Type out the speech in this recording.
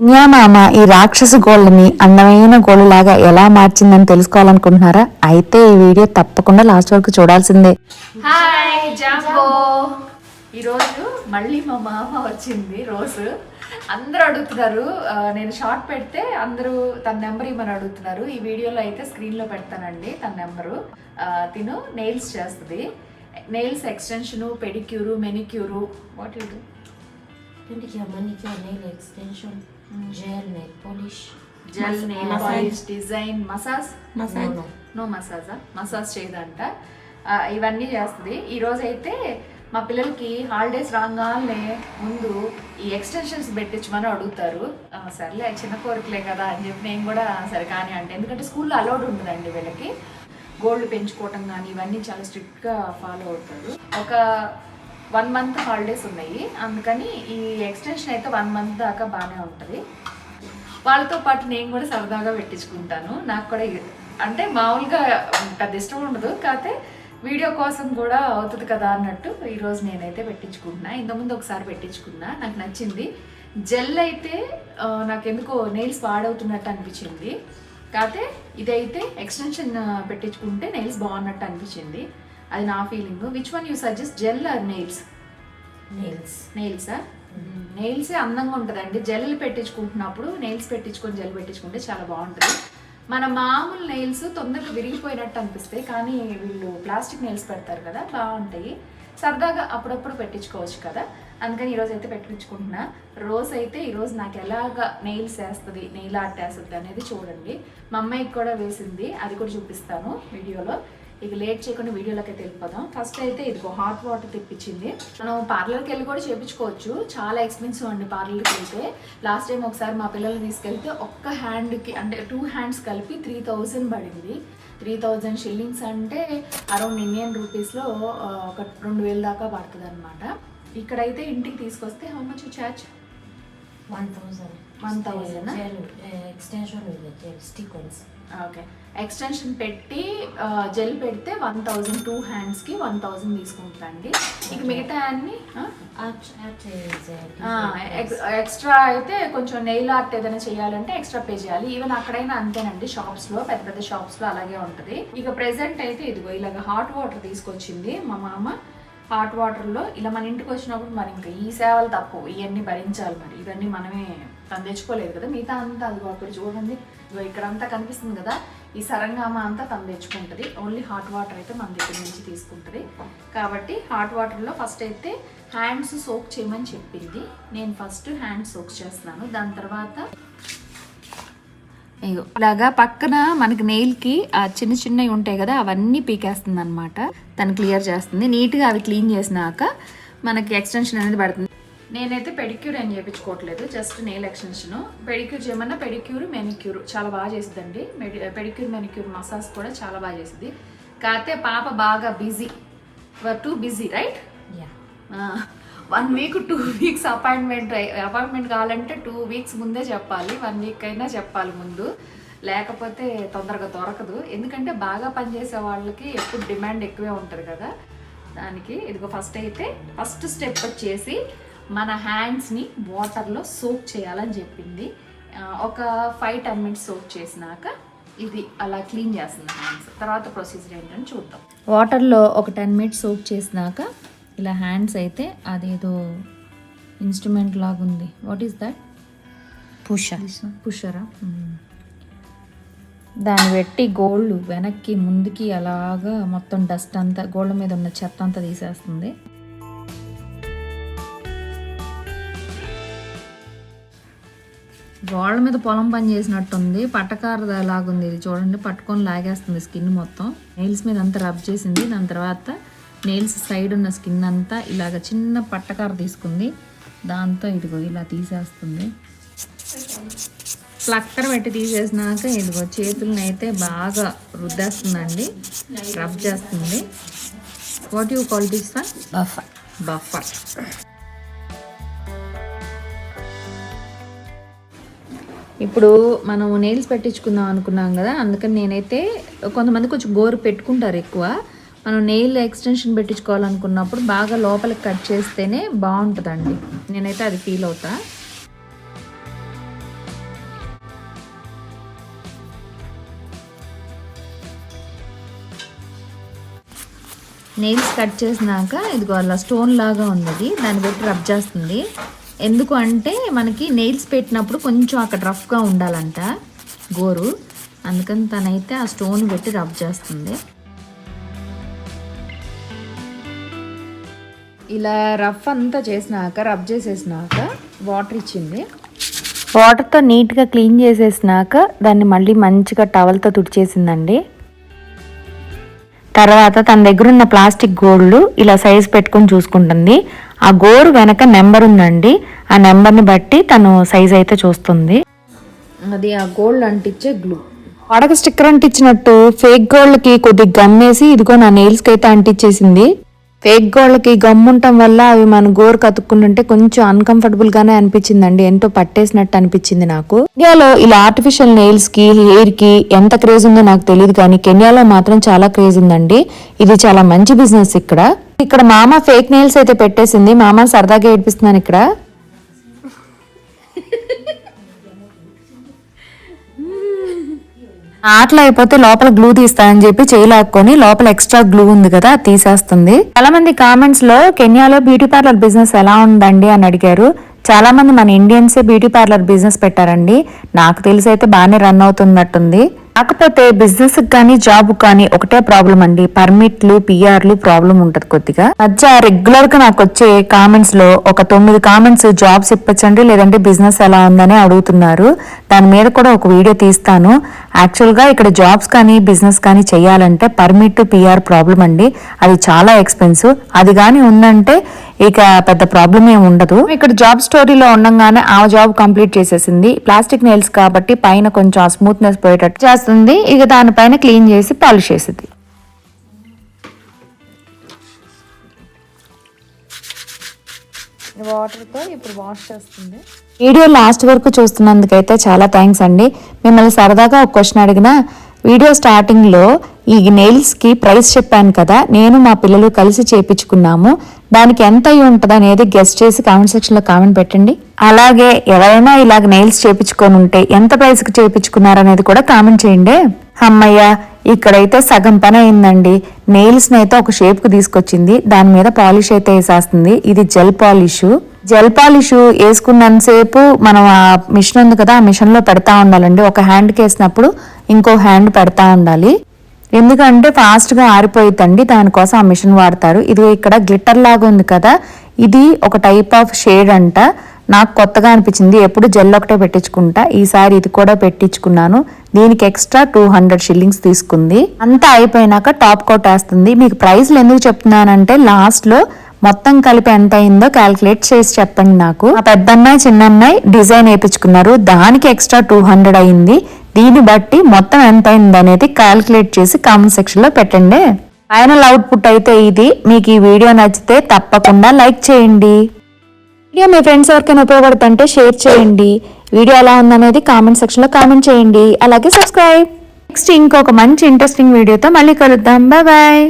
మామ ఈ రాక్షస గోళ్ళని అందమైన గోళ్ళలాగా ఎలా మార్చిందని తెలుసుకోవాలనుకుంటున్నారా? అయితే ఈ వీడియో తప్పకుండా లాస్ట్ వరకు చూడాల్సిందే. ఈరోజు మళ్ళీ మా మామ వచ్చింది రోజు. అందరూ అడుగుతున్నారు నేను షార్ట్ పెడితే అందరూ తన నెంబర్ ఇవ్వమని అడుగుతున్నారు. ఈ వీడియోలో అయితే స్క్రీన్లో పెడతానండి తన నెంబరు తిను నెయిల్స్ చేస్తుంది. Nails extension pedicure manicure what you do Pedicure, manicure, nail extension, gel, nail polish. Gel nail. Polish design massage no. No మసాజా massage చేయదంట. ఇవన్నీ చేస్తుంది. ఈ రోజు అయితే మా పిల్లలకి హాలిడేస్ రాగానే ముందు ఈ ఎక్స్టెన్షన్స్ పెట్టించమని అడుగుతారు. సర్లే చిన్న కోరికలే కదా అని చెప్పి నేను కూడా సరే కానీ అంటే. ఎందుకంటే స్కూల్లో అలౌడ్ ఉండదండి వీళ్ళకి. గోల్డ్ పెంచుకోవటం కానీ ఇవన్నీ చాలా స్ట్రిక్ట్గా ఫాలో అవుతారు. ఒక వన్ మంత్ హాలిడేస్ ఉన్నాయి. అందుకని ఈ ఎక్స్టెన్షన్ అయితే వన్ మంత్ దాకా బాగానే ఉంటుంది. వాళ్ళతో పాటు నేను కూడా సరదాగా పెట్టించుకుంటాను. నాకు కూడా అంటే మామూలుగా పెద్ద ఇష్టం ఉండదు. కాకపోతే వీడియో కోసం కూడా అవుతుంది కదా అన్నట్టు ఈరోజు నేనైతే పెట్టించుకుంటున్నా. ఇంతకుముందు ఒకసారి పెట్టించుకున్నా. నాకు నచ్చింది. జెల్ అయితే నాకు ఎందుకో నెయిల్స్ పాడవుతున్నట్టు అనిపించింది. కాకపోతే ఇదైతే ఎక్స్టెన్షన్ పెట్టించుకుంటే నెయిల్స్ బాగున్నట్టు అనిపించింది. అది నా feeling which one you suggest gel or nails Nails. నెయిల్సా నెయిల్సే అందంగా ఉంటుందండి. జెల్ పెట్టించుకుంటున్నప్పుడు నెయిల్స్ పెట్టించుకొని జెల్ పెట్టించుకుంటే చాలా బాగుంటుంది. మన మామూలు నెయిల్స్ తొందరగా విరిగిపోయినట్టు అనిపిస్తాయి కానీ వీళ్ళు ప్లాస్టిక్ నెయిల్స్ పెడతారు కదా బాగుంటాయి. సరదాగా అప్పుడప్పుడు పెట్టించుకోవచ్చు కదా. అందుకని ఈరోజు అయితే పెట్టించుకుంటున్నా. రోజ్ అయితే ఈరోజు నాకు ఎలాగ నెయిల్స్ వేస్తుంది నెయిల్ ఆర్ట్ వేస్తుంది అనేది చూడండి. మా అమ్మాయికి కూడా వేసింది అది కూడా చూపిస్తాను వీడియోలో. ఇక లేట్ చేయకుండా వీడియోలోకి అయితే వెళ్ళిపోదాం. ఫస్ట్ అయితే ఇదిగో హాట్ వాటర్ తెప్పించింది. మనం పార్లర్కి వెళ్ళి కూడా చేపించుకోవచ్చు. చాలా ఎక్స్పెన్సివ్ అండి పార్లర్కి వెళ్తే. లాస్ట్ టైం ఒకసారి మా పిల్లల్ని తీసుకెళ్తే ఒక్క హ్యాండ్కి అంటే టూ హ్యాండ్స్ కలిపి త్రీ థౌజండ్ పడింది. త్రీ థౌజండ్ షిల్లింగ్స్ అంటే అరౌండ్ ఇండియన్ రూపీస్లో ఒక రెండు వేల దాకా పడుతుంది అనమాట ఇక్కడైతే ఇంటికి తీసుకొస్తే how much charge 1000. 1000, Uh, Gel, uh, extension okay extension పెట్టి జెల్ పెడితే వన్ థౌజండ్ టూ హ్యాండ్స్కి వన్ థౌజండ్ తీసుకుంటా అండి ఇక మిగతా అన్ని. ఎక్స్ట్రా అయితే కొంచెం నెయిల్ ఆర్ట్ ఏదైనా చేయాలంటే ఎక్స్ట్రా పే చేయాలి. ఈవెన్ అక్కడైనా అంతేనండి. షాప్స్లో పెద్ద పెద్ద షాప్స్లో అలాగే ఉంటది. ఇక ప్రెసెంట్ అయితే ఇదిగో ఇలాగ హాట్ వాటర్ తీసుకొచ్చింది మా మామ. హాట్ వాటర్లో ఇలా మన ఇంటికి వచ్చినప్పుడు మరి ఇంకా ఈ సేవలు తప్పు. ఇవన్నీ భరించాలి మరి. ఇవన్నీ మనమే తను తెచ్చుకోలేదు కదా. మిగతా అంతా అదిగో అక్కడ చూడండి. ఇక్కడంతా ఇక్కడ అంతా కనిపిస్తుంది కదా. ఈ సరంగామ అంతా తను తెచ్చుకుంటుంది. ఓన్లీ హాట్ వాటర్ అయితే మన దగ్గర నుంచి తీసుకుంటుంది. కాబట్టి హాట్ వాటర్లో ఫస్ట్ అయితే హ్యాండ్స్ సోక్ చేయమని చెప్పింది. నేను ఫస్ట్ హ్యాండ్స్ సోక్ చేస్తున్నాను. దాని తర్వాత ఇగో ఇలాగా పక్కన మనకి నెయిల్కి ఆ చిన్న చిన్నవి ఉంటాయి కదా అవన్నీ పీకేస్తుంది అనమాట తను క్లియర్ చేస్తుంది. నీట్గా అవి క్లీన్ చేసినాక మనకి ఎక్స్టెన్షన్ అనేది పడుతుంది. నేనైతే పెడిక్యూర్ అని చేయించుకోవట్లేదు జస్ట్ నెయిల్ ఎక్స్టెన్షన్ పెడిక్యూర్ చేయమన్నా పెడిక్యూర్ మెనిక్యూర్ చాలా బాగా చేస్తుందండి పెడిక్యూర్ మెనిక్యూర్ మసాజ్ కూడా చాలా బాగా చేసింది కాకపోతే పాప బాగా busy too busy right. One week two weeks appointment appointment కావాలంటే టూ వీక్స్ ముందే చెప్పాలి. వన్ వీక్ అయినా చెప్పాలి ముందు. లేకపోతే తొందరగా దొరకదు. ఎందుకంటే బాగా పనిచేసే వాళ్ళకి ఎప్పుడు డిమాండ్ ఎక్కువే ఉంటుంది కదా. దానికి ఇదిగో ఫస్ట్ అయితే ఫస్ట్ స్టెప్ వచ్చేసి మన హ్యాండ్స్ని వాటర్లో సోక్ చేయాలని చెప్పింది. ఒక ఫైవ్ టెన్ మినిట్స్ సోక్ చేసినాక ఇది అలా క్లీన్ చేస్తుంది హ్యాండ్స్ తర్వాత ప్రొసీజర్ ఏంటని చూద్దాం. వాటర్లో ఒక టెన్ మినిట్స్ సోక్ చేసినాక ఇలా హ్యాండ్స్ అయితే అదేదో ఇన్స్ట్రుమెంట్ లాగా ఉంది వాట్ ఈస్ దట్ Pusher. పుషరా దాన్ని పెట్టి గోల్డ్ వెనక్కి ముందుకి అలాగా మొత్తం డస్ట్ అంతా గోల్డ్ మీద ఉన్న చెత్త అంతా తీసేస్తుంది. గోళ్ళ మీద పొలం పని చేసినట్టుంది. పట్టకారు లాగుంది ఇది చూడండి పట్టుకొని లాగేస్తుంది స్కిన్ మొత్తం. నెయిల్స్ మీద అంతా రబ్ చేసింది. దాని తర్వాత నెయిల్స్ సైడ్ ఉన్న స్కిన్ అంతా ఇలాగ చిన్న పట్టకార తీసుకుంది. దాంతో ఇదిగో ఇలా తీసేస్తుంది. ప్లక్కర్ పెట్టి తీసేసినాక ఇదిగో చేతులను అయితే బాగా రుద్దేస్తుందండి. రబ్ చేస్తుంది. What you call this one Buffer. Buffer ఇప్పుడు మనం నెయిల్స్ పెట్టించుకుందాం అనుకున్నాం కదా అందుకని నేనైతే కొంతమంది కొంచెం గోరు పెట్టుకుంటారు ఎక్కువ. మనం నెయిల్ ఎక్స్టెన్షన్ పెట్టించుకోవాలనుకున్నప్పుడు బాగా లోపలికి కట్ చేస్తేనే బాగుంటుందండి. నేనైతే అది ఫీల్ అవుతా. నెయిల్స్ కట్ చేసినాక ఇదిగో అలా స్టోన్ లాగా ఉంది దాన్ని పెట్టి రబ్ చేస్తుంది. ఎందుకు అంటే మనకి నెయిల్స్ పెట్టినప్పుడు కొంచెం అక్కడ రఫ్గా ఉండాలంట గోరు. అందుకని తనైతే ఆ స్టోన్ పెట్టి రబ్ చేస్తుంది. ఇలా రఫ్ అంతా చేసినాక రబ్ చేసేసినాక వాటర్ ఇచ్చింది. వాటర్తో నీట్గా క్లీన్ చేసేసినాక దాన్ని మళ్ళీ మంచిగా టవల్తో తుడిచేసిందండి. తర్వాత తన దగ్గర ఉన్న ప్లాస్టిక్ గోళ్ళు ఇలా సైజ్ పెట్టుకొని చూసుకుంటుంది. ఆ గోరు వెనక నెంబర్ ఉందండి. ఆ నెంబర్ని బట్టి తను సైజ్ అయితే చూస్తుంది. అది ఆ గోల్డ్ అంటించే గ్లూ. పడక స్టిక్కర్ అంటించినట్టు ఫేక్ గోల్డ్కి కొద్దిగా గమ్ వేసి ఇదిగో నా నెయిల్స్కి అయితే అంటించేసింది. ఫేక్ గోల్డ్కి గమ్ ఉండటం వల్ల అవి మన గోరు కతుక్కుంటుంటే కొంచెం అన్కంఫర్టబుల్ గానే అనిపించిందండి. ఎంతో పట్టేసినట్టు అనిపించింది నాకు. ఇండియాలో ఇలా ఆర్టిఫిషియల్ నెయిల్స్కి హెయిర్కి ఎంత క్రేజ్ ఉందో నాకు తెలియదు కానీ కెన్యాలో మాత్రం చాలా క్రేజ్ ఉందండి. ఇది చాలా మంచి బిజినెస్ ఇక్కడ. ఇక్కడ మామ ఫేక్ నెయిల్స్ అయితే పెట్టేసింది. మామ సరదాగా ఏడిపిస్తున్నాను ఇక్కడ. ఆటలు అయిపోతే లోపల గ్లూ తీస్తానని చెప్పి చేయి లాక్కొని లోపల ఎక్స్ట్రా గ్లూ ఉంది కదా తీసేస్తుంది. చాలా మంది కామెంట్స్లో కెన్యాలో బ్యూటీ పార్లర్ బిజినెస్ ఎలా ఉందండి అని అడిగారు. చాలా మంది మన ఇండియన్సే బ్యూటీ పార్లర్ బిజినెస్ పెట్టారండి. నాకు తెలిసి అయితే బాగానే రన్ అవుతున్నట్టుంది. కాకపోతే బిజినెస్ కానీ జాబ్ కానీ ఒకటే ప్రాబ్లం అండి. పర్మిట్లు పిఆర్లు ప్రాబ్లం ఉంటది కొద్దిగా. మధ్య రెగ్యులర్గా నాకు వచ్చే కామెంట్స్లో ఒక తొమ్మిది కామెంట్స్ జాబ్స్ ఇప్పచ్చండి లేదంటే బిజినెస్ ఎలా ఉందని అడుగుతున్నారు. దాని మీద కూడా ఒక వీడియో తీస్తాను. యాక్చువల్గా ఇక్కడ జాబ్స్ కానీ బిజినెస్ కానీ చేయాలంటే పర్మిట్ పిఆర్ ప్రాబ్లం అండి. అది చాలా ఎక్స్పెన్సివ్. అది కానీ ఉందంటే ఇక పెద్ద ప్రాబ్లం ఏమి ఉండదు. ఇక్కడ జాబ్ స్టోరీలో ఉండంగానే ఆ జాబ్ కంప్లీట్ చేసేసింది. ప్లాస్టిక్ నెయిల్స్ కాబట్టి పైన కొంచెం ఆ స్మూత్నెస్ పోయేటట్టు చేస్తుంది. ఇక దానిపైన క్లీన్ చేసి పాలిష్ చేసింది. వాటర్తో ఇప్పుడు వాష్ చేస్తుంది. వీడియో లాస్ట్ వరకు చూస్తున్నందుకైతే చాలా థ్యాంక్స్ అండి. మిమ్మల్ని సరదాగా ఒక క్వశ్చన్ అడిగిన వీడియో స్టార్టింగ్లో ఈ నెయిల్స్కి ప్రైస్ చెప్పాను కదా నేను మా పిల్లలు కలిసి చేపించుకున్నాము. దానికి ఎంత అయి ఉంటుంది అనేది గెస్ట్ చేసి కామెంట్ సెక్షన్లో కామెంట్ పెట్టండి. అలాగే ఎవరైనా ఇలాగ నెయిల్స్ చేపించుకొని ఉంటే ఎంత ప్రైస్కి చేపించుకున్నారు అనేది కూడా కామెంట్ చేయండి. అమ్మయ్య ఇక్కడైతే సగం పని అయిందండి. నెయిల్స్ని అయితే ఒక షేప్కి తీసుకొచ్చింది. దాని మీద పాలిష్ అయితే వేసేస్తుంది. ఇది జెల్ పాలిష్ జెల్ పాలిష్ వేసుకున్నంతసేపు మనం ఆ మిషన్ ఉంది కదా ఆ మిషన్లో పెడతా ఉండాలండి. ఒక హ్యాండ్కి వేసినప్పుడు ఇంకో హ్యాండ్ పెడతా ఉండాలి. ఎందుకంటే ఫాస్ట్గా ఆరిపోయిద్దండి. దానికోసం ఆ మిషన్ వాడతారు. ఇది ఇక్కడ గ్లిట్టర్ లాగా ఉంది కదా. ఇది ఒక టైప్ ఆఫ్ షేడ్ అంట. నాకు కొత్తగా అనిపించింది. ఎప్పుడు జెల్ ఒకటే పెట్టించుకుంటా. ఈసారి ఇది కూడా పెట్టించుకున్నాను. దీనికి ఎక్స్ట్రా టూ హండ్రెడ్ షిల్లింగ్స్ తీసుకుంది. అంతా అయిపోయినాక టాప్ కోట్ వేస్తుంది. మీకు ప్రైస్లు ఎందుకు చెప్తున్నానంటే లాస్ట్లో మొత్తం కలిపి ఎంత అయిందో క్యాల్కులేట్ చేసి చెప్పండి నాకు. ఆ పెద్దమ్మాయి చిన్నమ్మాయి డిజైన్ వేయించుకున్నారు. దానికి ఎక్స్ట్రా టూ హండ్రెడ్ అయింది. దీన్ని బట్టి మొత్తం ఎంత అయింది అనేది క్యాల్కులేట్ చేసి కామెంట్ సెక్షన్లో పెట్టండి. ఫైనల్ అవుట్పుట్ అయితే ఇది. మీకు ఈ వీడియో నచ్చితే తప్పకుండా లైక్ చేయండి. వీడియో మీ ఫ్రెండ్స్ ఎవరికైనా ఉపయోగపడుతుంటే షేర్ చేయండి. వీడియో ఎలా ఉందనేది కామెంట్ సెక్షన్లో కామెంట్ చేయండి. అలాగే సబ్స్క్రైబ్ నెక్స్ట్ ఇంకొక మంచి ఇంట్రెస్టింగ్ వీడియోతో మళ్ళీ కలుద్దాం. Bye bye